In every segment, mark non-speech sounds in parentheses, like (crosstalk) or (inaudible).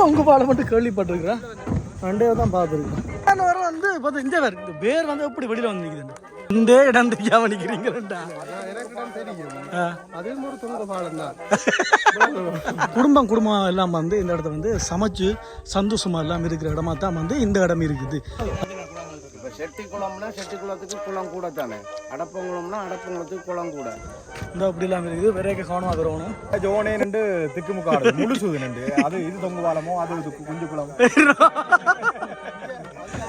தொங்கு பாலம் மட்டும் கேள்விப்பட்டிருக்கிறேன். ரெண்டே தான் பார்த்துருக்கேன். வர வந்து பார்த்து இந்த வேறு இந்த பேர் வந்து எப்படி வெளியில் வந்து நிற்குது இந்த இடம் தெரியாம பாலம் தான் குடும்பம் குடும்பம் எல்லாம் வந்து இந்த இடத்த வந்து சமைச்சு சந்தோஷமா எல்லாம் இருக்கிற இடமா தான் வந்து இந்த இடம் இருக்குது. செட்டி குளம்னா செட்டி குளத்துக்கு குளம் கூட தானே. அடப்பங்குளம்னா அடப்பங்குளத்துக்கு குளம் கூட. இந்த அப்படி எல்லாம் இருக்குது. விரைக்க கவனமாக வரணும் ஜோனே நின்று திக்குமுக்காடு. முழுசுது நின்று. அது இது தொங்கு பாலமோ அது இது குஞ்சு குளம்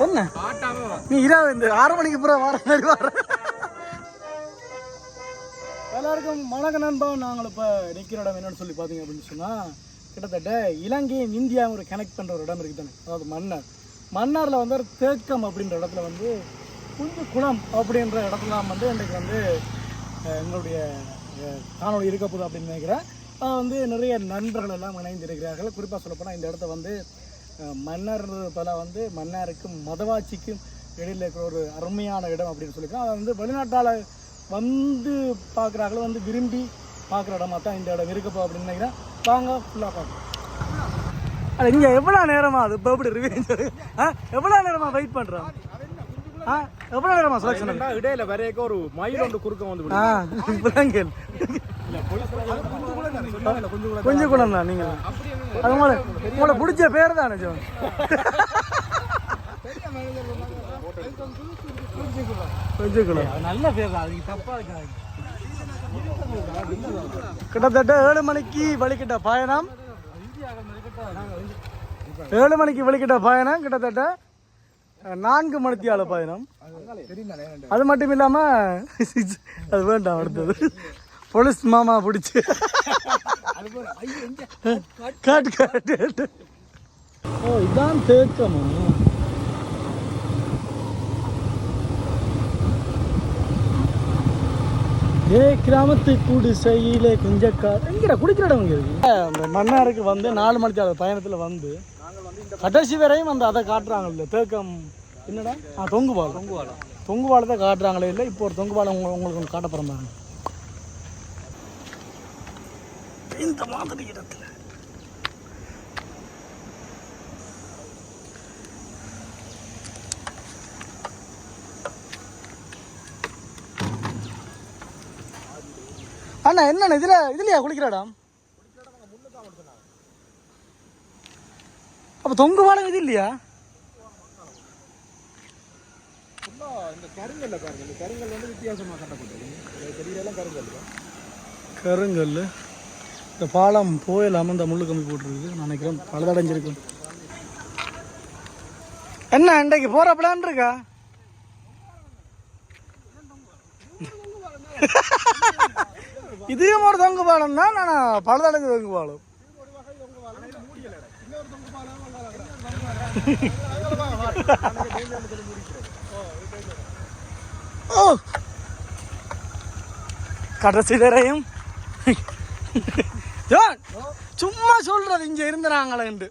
என்ன? நீ இரவு இந்த ஆறு மணிக்கு பிறகு வர மாதிரி வர. எல்லாருக்கும் வணக்க நண்பா. நாங்கள் இப்போ நிற்கிற இடம் என்னன்னு சொல்லி பார்த்தீங்க அப்படின்னு சொன்னால் கிட்டத்தட்ட இலங்கையும் இந்தியாவும் ஒரு கனெக்ட் பண்ணுற ஒரு இடம் இருக்குது தானே. அதாவது மன்னார். மன்னாரில் வந்து ஒரு தேக்கம் அப்படின்ற இடத்துல வந்து குஞ்சு குளம் அப்படின்ற இடத்துல வந்து இன்றைக்கு வந்து எங்களுடைய காணொலி காணொளி இருக்க போகுது அப்படின்னு நினைக்கிறேன். அஹ் வந்து நிறைய நண்பர்கள் எல்லாம் இணைந்திருக்கிறார்கள். குறிப்பாக சொல்லப்போனால் இந்த இடத்த வந்து மன்னர் பல வந்து மன்னருக்கும் மதவாட்சிக்கும் இடையில் இருக்கிற ஒரு அருமையான இடம் அப்படின்னு சொல்லியிருக்கோம் அதை வந்து வெளிநாட்டால் வந்து பார்க்குறாங்களோ வந்து விரும்பி பார்க்குற இடமா தான் இந்த இடம் இருக்கப்போ அப்படின்னு நினைக்கிறேன். வாங்க ஃபுல்லாக பார்க்கலாம். அது இங்கே எவ்வளோ நேரமா அது இப்போ எப்படி ரிவ்யூ ஆ எவ்வளோ நேரமா வெயிட் பண்ணுறோம் ஆ எவ்வளோ நேரமா செலெக்ஷன் இடையில வரையக்க ஒரு மயில் ஒன்று குறுக்க வந்து ஆ இப்போதான் கேள் கொஞ்சம் குளம் தான் நீங்கள் அது உங்களை உங்களை பிடிச்ச பேர் தானே ஜோன் கொஞ்சம் குளம் நல்ல பேர் தான் அதுக்கு தப்பாக இருக்காது. கிட்டத்தட்ட ஏழு மணிக்கு வழிகிட்ட பயணம். ஏழு மணிக்கு வழிகிட்ட பயணம் கிட்டத்தட்ட நான்கு மணித்தியால பயணம். அது மட்டும் இல்லாம (laughs) அது வேண்டாம் அடுத்தது. போலீஸ் மாமா பிடிச்சி. காட்டு காட்டு. ஓ இதான் தேக்கமா? ஏ கிராமத்து குடிசையிலே குஞ்சக்கா. எங்கடா குடிக்கிற இடம் இங்க இருக்கு? அந்த மன்னாருக்கு வந்து நாலு மணிக்கு அந்த பயணத்தில் வந்து கடைசி வரையும் அந்த அதை காட்டுறாங்கல்ல தேக்கம். என்னடா? ஆ தொங்கு பாலம் தொங்கு பாலம் தொங்கு பாலத்தை காட்டுறாங்களே இல்லை இப்போ ஒரு தொங்கு பாலம் உங்க- உங்களுக்கு ஒன்று காட்ட பிறந்தாங்க இந்த மாதிரி இடத்துல. அண்ணா என்னண்ணா இதுல இதுலயா குளிக்கிற இடம்? அப்ப தொங்கு பாலம் இது இல்லையா? இந்த கருங்கல்ல பாருங்க இந்த கருங்கல் இந்த பாலம் போயிடாம இந்த முள்ளு கம்பி போட்டுருக்கு நான் நினைக்கிறேன் பழுதடைஞ்சிருக்கு என்ன இன்றைக்கு போற பிளான் இருக்கா? (laughs) (laughs) இதுவும் ஒரு தொங்கு பாலம் தான் நான் பழுதடைஞ்ச தொங்கு பாலம் ஓ கடைசி வரையும் ஜான் சும்மா சொல்றது இங்க இருந்தாங்களேன்ட்டு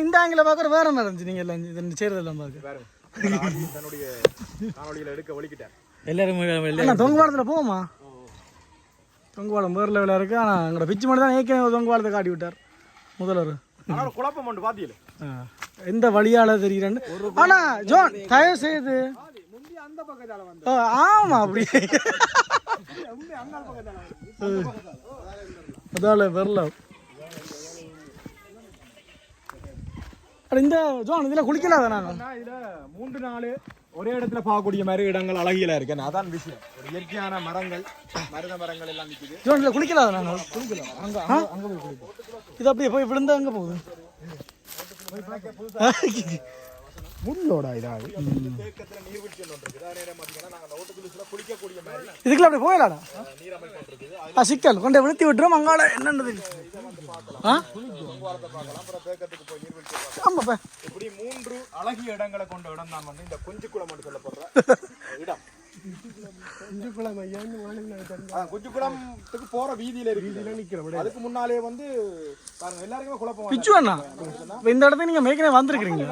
இந்த ஆங்கில பார்க்குற வேற மாதிரி இருந்துச்சு நீங்க எல்லாம் இது செய்யறதெல்லாம் பார்க்க தன்னுடைய காணொலியில எடுக்க ஒழிக்கிட்டேன் எல்லாரும் அண்ணா தொங்கு பாலத்தில் போவோமா? தொங்கு பாலம் வேறு லெவலில் இருக்கு. ஆனால் எங்களோட பிச்சு மட்டும் தான் ஏற்கனவே காட்டி விட்டார். முதல்வர். ஆனா ஒரு குழப்பம் ஒன்று பாத்தியல. ஆ, எந்த வழியால தெரிகிறேன்னு ஆனா ஜோன் தயவு செய்து. ஆமா அப்படி. அதால வரல. இந்த ஜோன் இதுல குளிக்கலாத நாங்க இதுல மூன்று நாள் ஒரே இடத்துல பார்க்கக்கூடிய மாதிரி இடங்கள் அழகியலா இருக்கு. அதான் விஷயம். ஒரு இயற்கையான மரங்கள் மருத மரங்கள் எல்லாம் நிக்குது. ஜோன் இதுல குளிக்கலாத நாங்க குளிக்கலாம். அங்க அங்க- அங்க போய் குளிப்போம் இது அப்படியே போய் விழுந்தா அங்க போகுது? முள்ளோட இதாக இதுக்குள்ள அப்படி போயிடலாடா ஆ சிக்கல். கொண்டே விழுத்தி விட்டுரும். அங்கால என்னன்றது ஆ? ஆமாப்பா இப்படி மூன்று அழகிய இடங்களை கொண்ட இடம் தான் வந்து இந்த குஞ்சு குளம் என்று சொல்லப்படுற இடம். அதான் குஞ்சுக்குளத்துக்கு போற வீதியில இருக்கு அதுக்கு முன்னாலே வந்து பாருங்க எல்லாருக்குமே குழப்பம் பிச்சு அண்ணா இப்ப இந்த இடத்துக்கு நீங்க மேய்க்கனே வந்திருக்கிறீங்க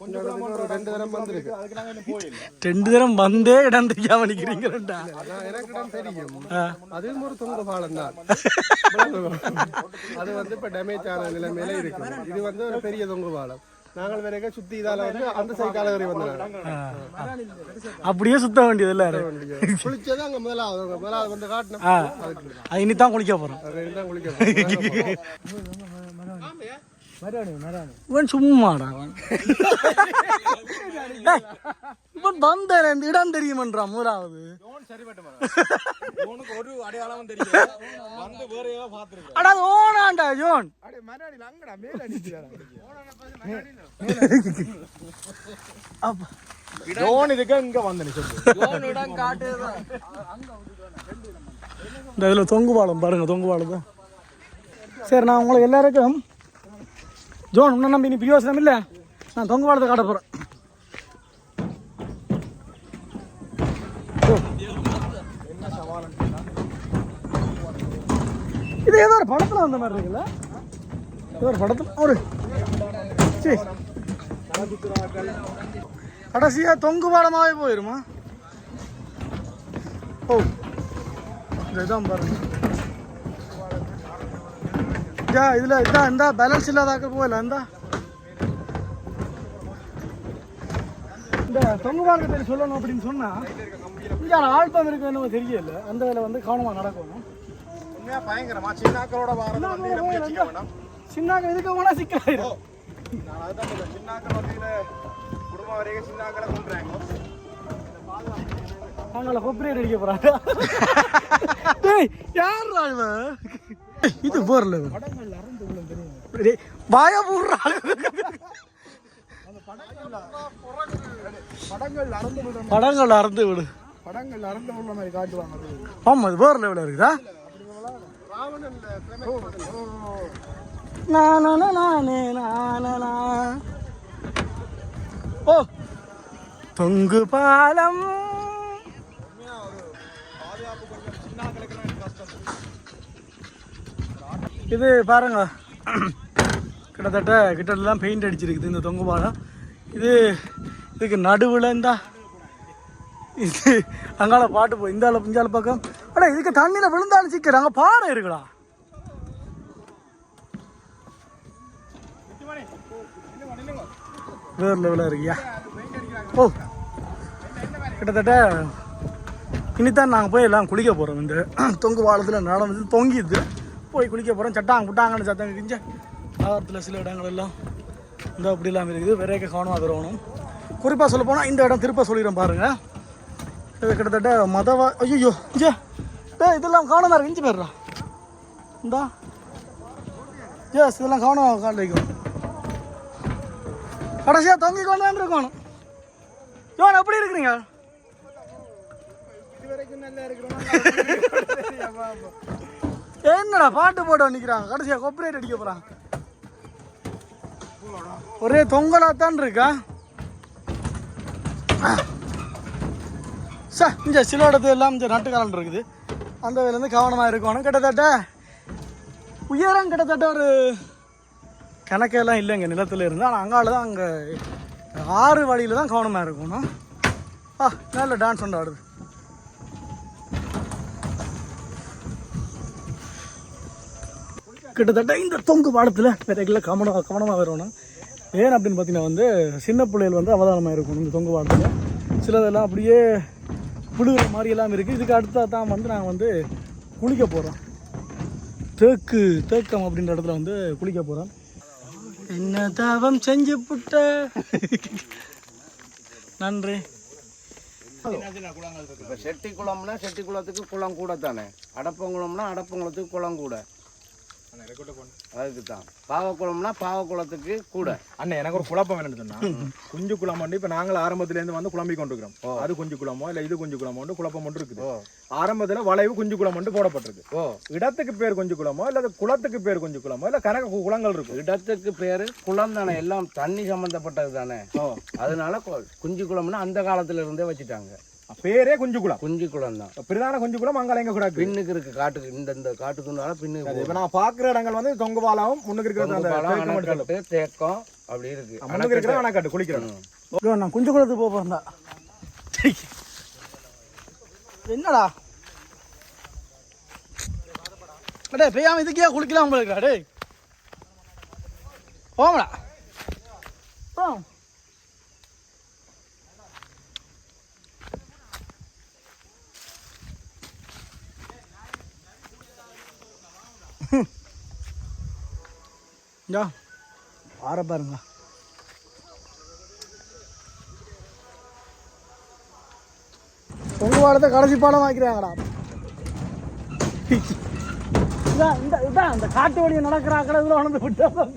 குஞ்சுக்குளம் ரெண்டு தரம் வந்திருக்கு. அதுக்கு நாங்க இன்னும் போயில்லை. ரெண்டு தரம் வந்தே இடம் தெரியாம எனக்கு இடம் தெரியும். அதுவும் ஒரு தொங்க பாலம் தான். (laughs) அது வந்து இப்ப டேமேஜ் ஆன நிலைமையில இருக்கு இது வந்து ஒரு பெரிய தொங்கு பாலம் நாங்கள் வரைக்கும் சுத்தி இதால வந்து அந்த சைக்காலகரி வந்தாங்க அப்படியே சுத்த வேண்டியது இல்ல குளிச்சது அங்க முதலாவது. அங்க முதலாவது வந்து காட்டினோம். ஆ அது இனிதான் குளிக்க போறோம். அது தான் குளிக்க (laughs) இவன் சும்மாடா. அவன் இவன் வந்த இந்த இடம் தெரியுமன்றான் உனக்கு ஒரு ஏதோ பாத்துருக்கு அடா ஓனாண்டா ஜோன். ஜோன் இதுக்கு இங்க வந்து நீ சொல்லு இந்த இதில் தொங்கு பாலம் பாருங்க தொங்கு பாலம் தான் சரி நான் உங்களுக்கு எல்லாருக்கும் ஜோன் இன்னும் நம்பி நீ பிரியோசனம் இல்லை? நான் தொங்க பாலத்தை காட்ட போகிறேன் இது ஏதோ ஒரு படத்தில் வந்த மாதிரி இருக்குல்ல? ஏதோ ஒரு படத்தில் ஒரு. சரி கடைசியாக தொங்கு பாலமாகவே போயிருமா? ஓ. இதுதான் பாருங்க. இதா இதுல இதான் இந்த பேலன்ஸ் இல்லாதாக்க போகல இந்த. இந்த தொங்கு பேர் சொல்லணும் அப்படின்னு சொன்னா இங்க ஆழ்த்தம் இருக்கு என்னமோ தெரியல. அந்த இதில் வந்து கவனமா நடக்கணும். உண்மையா பயங்கரமா சின்னாக்களோட வாரம் சின்னாக்க இதுக்கு போனா சிக்கலாயிரும். நான் அதுதான் சின்னாக்கள் வந்து இதை குடும்பம் வரைக்கும் சின்னாக்களை கொண்டுறாங்க நாங்கள கொப்பரேட் அடிக்க போறாங்க (laughs) டேய் யாரா இவன்? இது போர்ல வாய போடுறாங்க படங்கள் அறந்து படங்கள் அறந்து விடு படங்கள் அறந்து மாதிரி காட்டுவாங்க ஆமா இது வேற லெவலில் இருக்குதா நானே நானா ஓ தொங்கு பாலம். இது பாருங்க. கிட்டத்தட்ட கிட்டத்தட்ட பெயிண்ட் அடிச்சிருக்குது இந்த தொங்கு பாலம். இது இதுக்கு நடுவில் இருந்தா இது அங்கால பாட்டு போ இந்த ஆளு பக்கம். ஆனால் இதுக்கு தண்ணியில் விழுந்தாலும் சிக்கிறாங்க பாறை இருக்குடா. வேறு லெவலாக இருக்கியா? ஓ. கிட்டத்தட்ட இனித்தான் நாங்கள் போய் எல்லாம் குளிக்க போகிறோம் இந்த தொங்கு வாழத்தில் நடந்து தொங்கிது. போய் குளிக்க போகிறோம் சட்டாங்க புட்டாங்கன்னு சத்தம் கிஞ்ச நகரத்தில் சில இடங்கள் எல்லாம் இந்த இல்லாமல் இருக்குது. விரைக்க கவனமாக வரணும் குறிப்பாக சொல்ல போனால் இந்த இடம் திருப்ப சொல்லிடுறேன் பாருங்கள் இது கிட்டத்தட்ட மதவா ஐயோ ஜே டே இதெல்லாம் கவனமாக இருக்கு இஞ்சி போயிடுறா. இந்தா. எஸ் இதெல்லாம் கவனமாக கால் கடைசியாக தொங்கி கொண்டு இருக்கணும். யோன் எப்படி இருக்கிறீங்க? என்னடா பாட்டு போட நிற்கிறாங்க கடைசியாக கொப்பரேட் அடிக்க போகிறாங்க ஒரே தொங்கலாத்தான் இருக்கா? சார் இங்கே சிலோடத்து எல்லாம் இந்த நட்டுக்காரன் இருக்குது. அந்த இதுலேருந்து கவனமாக இருக்கணும். கிட்டத்தட்ட உயரம் கிட்டத்தட்ட ஒரு கணக்கெல்லாம் இல்லை இங்கே நிலத்தில் இருந்து. ஆனால் அங்கால தான் அங்கே ஆறு வழியில் தான் கவனமாக இருக்கணும். ஆ நல்ல டான்ஸ் ஒன்று ஆடுது கிட்டத்தட்ட இந்த தொங்கு பாடத்தில் விதைகளில் கவனம் கவனமாக வரணும் ஏன் அப்படின்னு பார்த்தீங்கன்னா வந்து சின்ன பிள்ளைகள் வந்து அவதானமாக இருக்கணும் இந்த தொங்கு பாடத்தில். சிலதெல்லாம் அப்படியே விழுகிற மாதிரி எல்லாம் இருக்குது இதுக்கு அடுத்தா தான் வந்து நாங்கள் வந்து குளிக்க போகிறோம் தேக்கு தேக்கம் அப்படின்ற இடத்துல வந்து குளிக்க போகிறோம் என்ன தாபம் செஞ்சு புட்ட? நன்றி. இப்போ செட்டி குளம்னா செட்டி குளத்துக்கு குளம் கூட தானே. அடப்பங்குளம்னா அடப்பங்குளத்துக்கு குளம் கூட. அதுக்கு தான் பாவக்குளம்னா பாவக்குளத்துக்கு கூட. அண்ணே எனக்கு ஒரு குழப்பம் என்னன்னு சொன்னா குஞ்சு குளம் வந்து இப்ப நாங்கள் ஆரம்பத்துல இருந்து வந்து குழம்பி கொண்டிருக்கிறோம். அது குஞ்சு குளமோ இல்ல இது குஞ்சு குளமோ குழப்பம் ஒன்று இருக்குது. ஆரம்பத்துல வளைவு குஞ்சு குளம் ஒன்று போடப்பட்டிருக்கு. ஓ. இடத்துக்கு பேர் குஞ்சு குளமோ இல்ல குளத்துக்கு பேர் குஞ்சு குளமோ இல்ல கணக்கு குளங்கள் இருக்கும் இடத்துக்கு பேரு குளம் தானே எல்லாம் தண்ணி சம்பந்தப்பட்டது தானே. அதனால குஞ்சு குளம்னா அந்த காலத்துல இருந்தே வச்சுட்டாங்க. பேரே குஞ்சு குளம் குஞ்சு குளம் தான் பிரதான குஞ்சு குளம் அங்கால எங்க கிடக்கு. பின்னுக்கு இருக்கு காட்டுக்கு இந்த இந்த காட்டுக்குனால பின்னுக்கு இப்ப நான் பாக்குற இடங்கள் வந்து தொங்கு பாலம் முன்னுக்கு இருக்கிறது அந்த போகும். தேக்கம் அப்படி இருக்கு. முன்னுக்கு இருக்கிற அணைக்கட்டு. குளிக்கிறேன் நான் குஞ்சு குளத்துக்கு போக போறேன்டா. என்னடா? அடே பெய்யாம இதுக்கே குளிக்கலாம் போயிருக்கா டேய். போங்கடா. போ. யா ஆற பாருங்க. உங்க பாடத்தை கடைசி பாடம் வாங்கிக்கிறாங்கடா. இதான் இந்த இதான் இந்த காட்டு வழியை நடக்கிற கடவுள் உணர்ந்து விட்டா தான்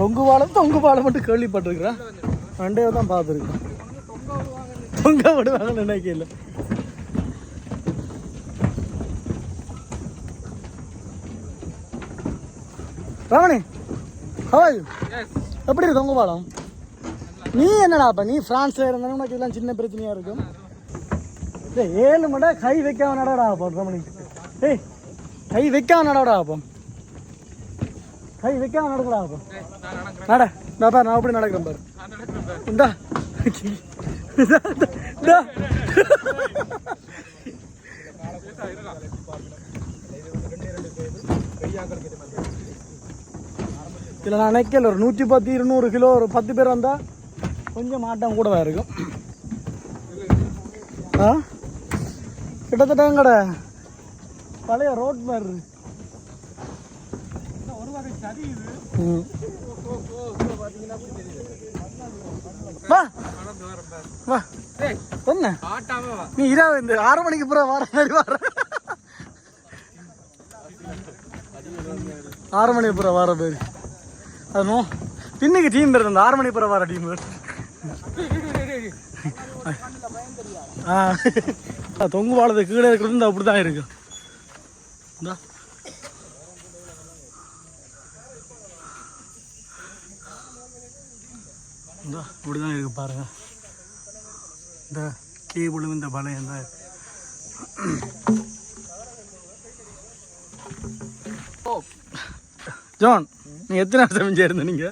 தொங்கு பாலம் தொங்கு பாலம் மட்டும் கேள்விப்பட்டிருக்கிறேன். ரெண்டே தான் பார்த்துருக்கேன். தொங்க விடுவாங்கன்னு நினைக்கல ரமணி ஹாய் எப்படி இருக்கு தொங்க பாலம் நீ என்னடா அப்ப? நீ பிரான்ஸ்ல இருந்தாலும் உனக்கு இதெல்லாம் சின்ன பிரச்சனையா இருக்கும்? டேய், ஏழு நேரம் கை வைக்காம நடடா அப்போ ரமணி ஏய் கை வைக்காம நடடா அப்போ. கை வைக்காம நடக்கடா அப்போ. நட. நான் நான் அப்படி நடக்கிறேன் பாரு. இந்தா. இதில் நான் நினைக்கல ஒரு நூற்றி பத்து இருநூறு கிலோ ஒரு பத்து பேர் வந்தால் கொஞ்சம் மாட்டம் கூட தான் இருக்கும். ஆ? கிட்டத்தட்ட எங்கட? பழைய ரோட் மாதிரி. வா! வா. என்ன நீ இரா இந்த ஆறு மணிக்கு அப்புறம் வர மாதிரி வர. ஆறு மணி அப்புறம் வர பேர் அது பின்னுக்கு டீம் பேர் அந்த ஆறு மணி அப்புறம் வர டீம் பேர். ஆ. தொங்கு பாலத்து கீழே இருக்கிறது இந்த அப்படி தான் இருக்கு. இந்தா. இந்தா இப்படி தான் இருக்கு பாருங்க. இந்த கேபிளும் இந்த பலையும் தான். ஜான் நீங்க எத்தனை வருஷம் மிஞ்சி நீங்க?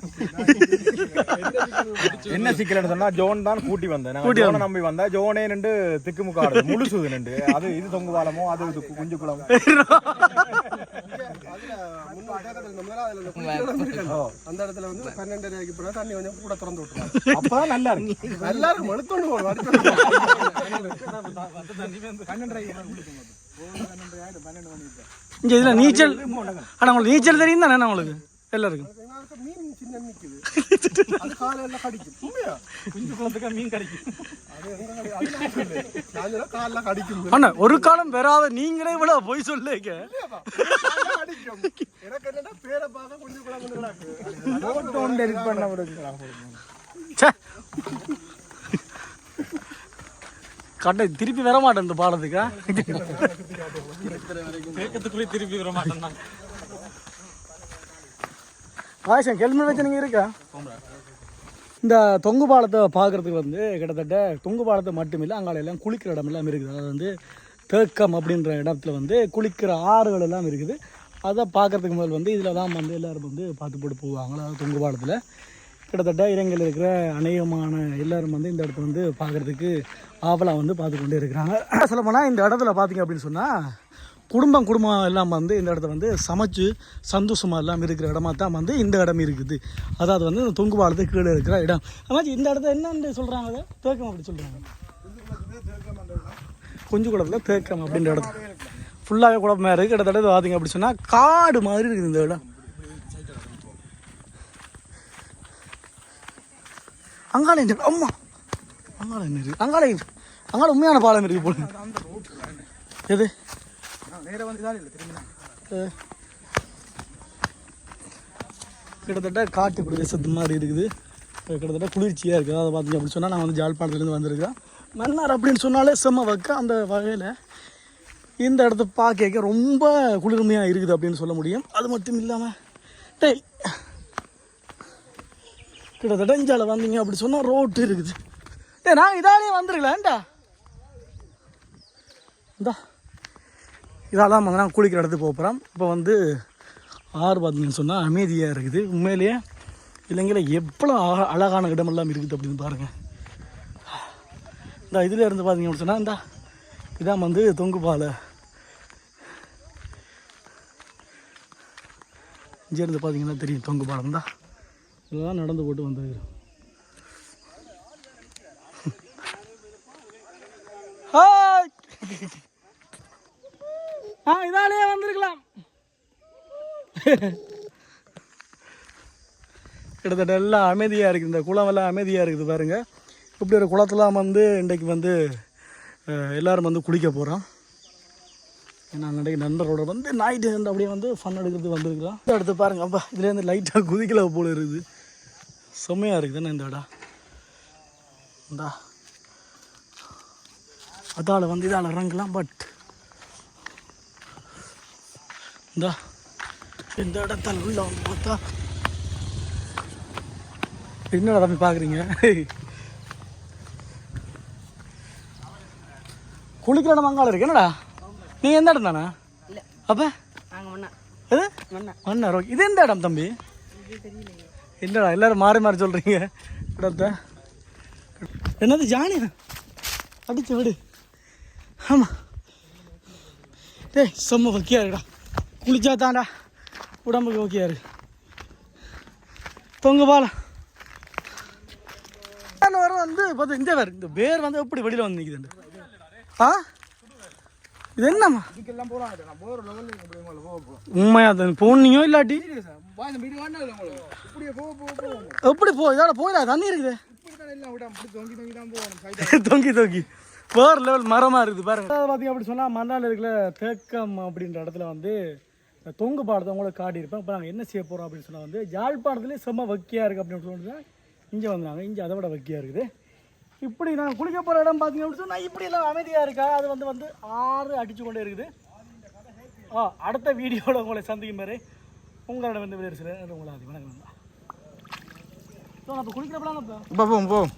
என்ன சிக்கல்னு சொன்னா ஜோன் தான் கூட்டி வந்தேன். கூட்டி ஜோனை நம்பி வந்தா ஜோனே நின்று திக்குமுக்காடு. முழுசுது நின்று. அது இது தொங்கு பாலமோ அது இது குஞ்சு குளம் அந்த இடத்துல வந்து பன்னெண்டு ரூபாய்க்கு பிறகு தண்ணி கொஞ்சம் கூட திறந்து விட்டுருவாங்க அப்பதான் நல்லா இருக்கு. இங்க இதுல நீச்சல் ஆனா உங்களுக்கு நீச்சல் தெரியும் தானே உங்களுக்கு? எல்லாருக்கும் மீன் சின்ன நிக்குது அது காலையில கடிக்கும். மீன் கிடைக்கும். அண்ணா ஒரு காலம் பெறாத நீங்களே இவ்வளவு போய் சொல்லுங்க. கட்டை திருப்பி வர மாட்டேன் இந்த பாலத்துக்கா திருப்பி வர மாட்டேன் ஆயிஷன் ஹெல்மெட் வச்சு நீங்கள் இருக்கா? இந்த தொங்கு பாலத்தை பார்க்குறதுக்கு வந்து கிட்டத்தட்ட தொங்கு பாலத்தை மட்டும் இல்லை அங்கால எல்லாம் குளிக்கிற இடம் எல்லாம் இருக்குது. அதாவது வந்து தேக்கம் அப்படின்ற இடத்துல வந்து குளிக்கிற ஆறுகள் எல்லாம் இருக்குது. அதை பார்க்கறதுக்கு முதல் வந்து இதில் தான் வந்து எல்லாரும் வந்து பார்த்து போட்டு போவாங்க. அதாவது தொங்கு பாலத்தில் கிட்டத்தட்ட இலங்கையில் இருக்கிற அநேகமான எல்லாரும் வந்து இந்த இடத்த வந்து பார்க்குறதுக்கு ஆவலாக வந்து பார்த்து கொண்டே இருக்கிறாங்க. சொல்ல போனால் இந்த இடத்துல பார்த்தீங்க அப்படின்னு சொன்னால் குடும்பம் குடும்பம் எல்லாம் வந்து இந்த இடத்த வந்து சமைச்சு சந்தோஷமாக எல்லாம் இருக்கிற இடமா தான் வந்து இந்த இடம் இருக்குது. அதாவது வந்து இந்த தொங்கு பாலத்துக்கு கீழே இருக்கிற இடம். அம்மாச்சி இந்த இடத்த என்னன்னு சொல்கிறாங்க அதை? தேக்கம் அப்படி சொல்கிறாங்க கொஞ்சம் குளத்தில் தேக்கம் அப்படின்ற இடத்துல ஃபுல்லாகவே குழப்பமாக இருக்குது கிட்டத்தட்ட பார்த்திங்க அப்படி சொன்னால் காடு மாதிரி இருக்குது இந்த இடம். அங்காள இந்த அம்மா. அங்காள என்ன இருக்குது அங்காள அங்காள உண்மையான பாலம் இருக்குது போல. எது? கிட்டத்தட்ட காட்டு பிரதேசத்து மாதிரி இருக்குது. கிட்டத்தட்ட குளிர்ச்சியாக இருக்குது. அதை பார்த்தீங்க அப்படின்னு சொன்னால் நான் வந்து ஜாழ்ப்பாணத்துலேருந்து வந்திருக்கேன் மன்னார் அப்படின்னு சொன்னாலே செம்ம வக்க அந்த வகையில் இந்த இடத்த பார்க்க ரொம்ப குளிர்மையாக இருக்குது அப்படின்னு சொல்ல முடியும். அது மட்டும் இல்லாமல் டேய் கிட்டத்தட்ட இஞ்சால வந்தீங்க அப்படி சொன்னால் ரோட்டு இருக்குது. டே நான் இதாலே வந்துருக்கலாம்டா. இந்தா. இதால தான் வந்து நான் குளிக்கிற இடத்துக்கு போக போகிறோம் இப்போ வந்து ஆறு பார்த்தீங்கன்னு சொன்னால் அமைதியாக இருக்குது. உண்மையிலேயே இலங்கையில் எவ்வளோ அழகான இடமெல்லாம் இருக்குது அப்படின்னு பாருங்கள் இந்த இதில் இருந்து பார்த்தீங்க அப்படின்னு சொன்னால் இந்த இதான் வந்து தொங்கு பாலை. இங்கேருந்து பார்த்தீங்கன்னா தெரியும் தொங்கு பாலம். தான் இதெல்லாம் நடந்து போட்டு வந்து ஹாய்! ஆ இதாலேயே வந்திருக்கலாம். கிட்டத்தட்ட எல்லாம் அமைதியாக இருக்குது. இந்த குளம் எல்லாம் அமைதியாக இருக்குது பாருங்கள் இப்படி ஒரு குளத்தெல்லாம் வந்து இன்றைக்கு வந்து எல்லோரும் வந்து குளிக்க போகிறோம் ஏன்னா இன்றைக்கு நண்பரோட வந்து நைட்டு வந்து அப்படியே வந்து ஃபன் எடுக்கிறது வந்துருக்கலாம். இந்த எடுத்து பாருங்க. அப்பா இதுலேருந்து லைட்டாக குதிக்கல போல இருக்குது. செம்மையாக இருக்குது. தானே இந்த இடம்? இந்தா. அதால் வந்து இதால் இறங்கலாம் பட் இந்தா இந்த இடத்துல உள்ள வந்து பார்த்தா. என்னடா தம்பி பார்க்குறீங்க குளிக்கிற இடம் அங்கால இருக்கு. என்னடா? நீ எந்த இடம் தானே? அப்ப? எது? மன்னார். ஓகே இது எந்த இடம் தம்பி? என்னடா எல்லாரும் மாறி மாறி சொல்றீங்க. இடத்த என்னது ஜானி? அடிச்சு விடு. ஆமா. டேய் செம்ம ஓகே இருக்குடா. குளிச்சா தான்டா உடம்புக்கு ஓகே இருக்கு. தொங்க பாலம் வர வந்து பார்த்து இந்த வேறு இந்த பேர் வந்து எப்படி வெளியில் வந்து நிற்குதுண்டு ஆ? இது என்னம்மா? உண்மையா தான் போனீங்க இல்லாட்டி? எப்படி போ இதோட போயிடா தண்ணி இருக்குது. (laughs) தொங்கி தொங்கி. வேறு லெவல் மரமாக இருக்குது பாருங்க. பார்த்தீங்க அப்படி சொன்னால் மன்னால இருக்கிற தேக்கம் அப்படின்ற இடத்துல வந்து தொங்கு பாடத்தை உங்களுக்கு காட்டியிருப்பேன். இப்போ நாங்கள் என்ன செய்ய போகிறோம் அப்படின்னு சொன்னால் வந்து யாழ்ப்பாணத்துலேயே செம்ம வக்கியாக இருக்குது அப்படின்னு சொல்லிட்டு இங்கே வந்தாங்க. இங்கே அதை விட வக்கியாக இருக்குது. இப்படி நான் குளிக்க போகிற இடம் பார்த்தீங்க அப்படின்னு சொன்னால் இப்படி எல்லாம் அமைதியாக இருக்கா? அது வந்து வந்து ஆறு அடித்து கொண்டே இருக்குது. ஆ அடுத்த வீடியோவில் உங்களை சந்திக்கும் பாரு உங்களோட வந்து வேறு சில உங்களை அதிகமாக வணக்கம். அப்போ குளிக்கிறப்பலாம் இப்போ போவோம் போவோம்